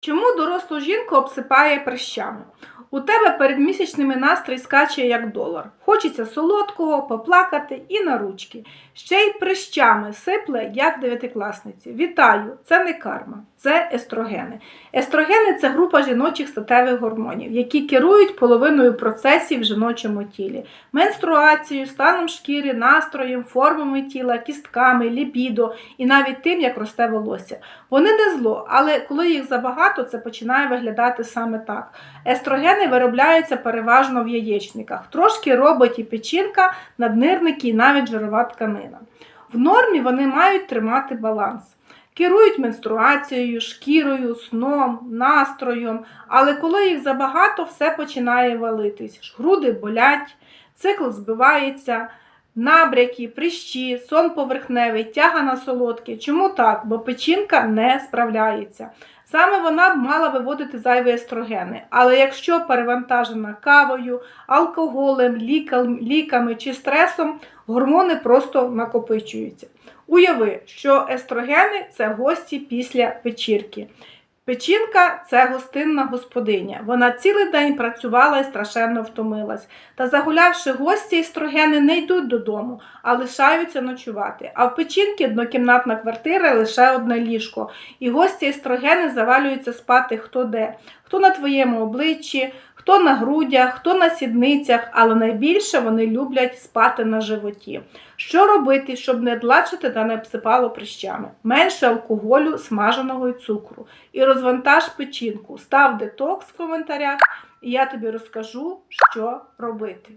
Чому дорослу жінку обсипає прищами? У тебе перед місячними настрій скаче як долар. Хочеться солодкого, поплакати і на ручки. Ще й прищами сипле, як дев'ятикласниці. Вітаю! Це не карма, це естрогени. Естрогени це група жіночих статевих гормонів, які керують половиною процесів в жіночому тілі: менструацією, станом шкіри, настроєм, формами тіла, кістками, лібідо і навіть тим, як росте волосся. Вони не зло, але коли їх забагато, це починає виглядати саме так. Естрогени виробляються переважно в яєчниках. Трошки робить і печінка, наднирники і навіть жирова тканина. В нормі вони мають тримати баланс. Керують менструацією, шкірою, сном, настроєм, але коли їх забагато, все починає валитись. Груди болять, цикл збивається, набряки, прищі, сон поверхневий, тяга на солодке. Чому так? Бо печінка не справляється. Саме вона б мала виводити зайві естрогени. Але якщо перевантажена кавою, алкоголем, ліками чи стресом, гормони просто накопичуються. Уяви, що естрогени це гості після вечірки. Печінка це гостинна господиня. Вона цілий день працювала і страшенно втомилась. Та загулявши гості, строгени не йдуть додому, а лишаються ночувати. А в печінки однокімнатна квартира і лише одне ліжко. І гості естрогени завалюються спати хто де, хто на твоєму обличчі, хто на грудях, хто на сідницях, але найбільше вони люблять спати на животі. Що робити, щоб не длачити та не обсипало прищами? Менше алкоголю, смаженого і цукру. І розвантаж печінку. Став детокс в коментарях, і я тобі розкажу, що робити.